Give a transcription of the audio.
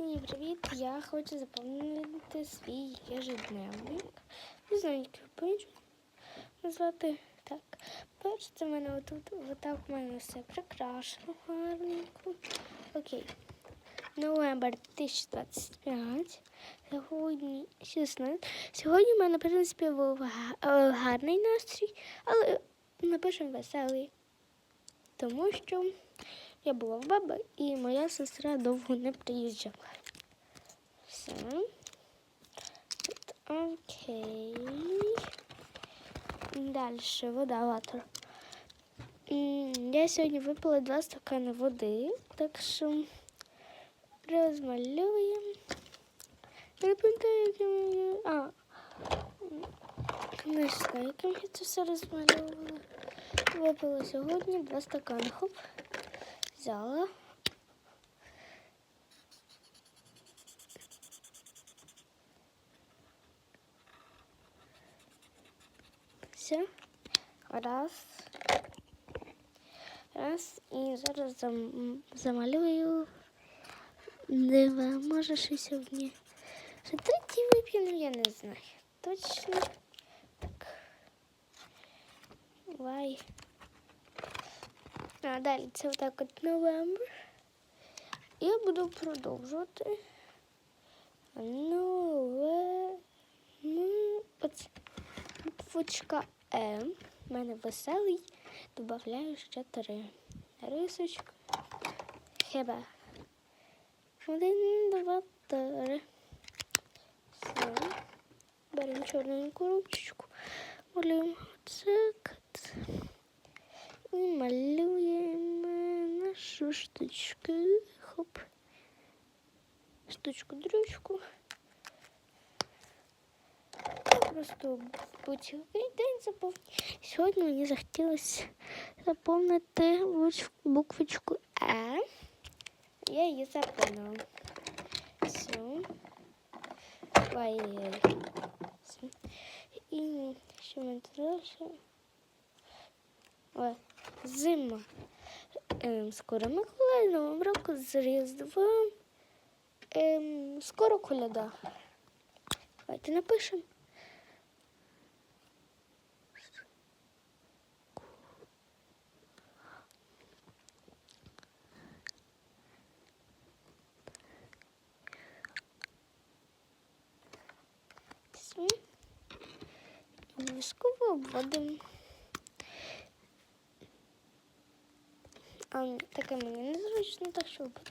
Всім привіт! Я хочу заповнити свій ежедневник. Не знаю, який пишу. Назвати так. Це в мене отут, отак в мене все прикрашено гарненько. Окей. Новембр 2025. Сьогодні 16. Сьогодні в мене, в принципі, був е, гарний настрій, але напишемо веселий. Тому що я була в баби і моя сестра довго не приїжджала. Все. Окей. Далі вода ватер. Я сьогодні випила два стакани води, так що розмалюємо. Не пам'ятаю, яким я. А. Знаю, яким я це все розмальовувала. Випила сьогодні два стакани. Хоп. Взяла. Все. Раз. Раз. І зараз зам... замалюю. Дива, може ще сьогодні. Ще третій вип'ємо, я не знаю. Точно. Так. Давай. А далі це отак от новембр. Я буду продовжувати. Нове. Ну, оце. Буквочка М. У мене веселий. Добавляю ще три. Рисочка. Хіба. Один, два, три. Все. Беремо чорненьку ручку. Малюємо цик. І малюємо нашу штучку. Хоп. Штучку-дрючку. Я просто в будь-який день заповню. Сьогодні мені захотілося заповнити буч- буквочку Е. Я її заповнила. Все. Ой-ой-ой. Все. І що ми тут далі? Ой, зима. Ем, скоро Миколай, Новим року з Різдвом. Ем, скоро коляда. Давайте напишемо. Обов'язково обводимо. А таке мені незручно, так що буде.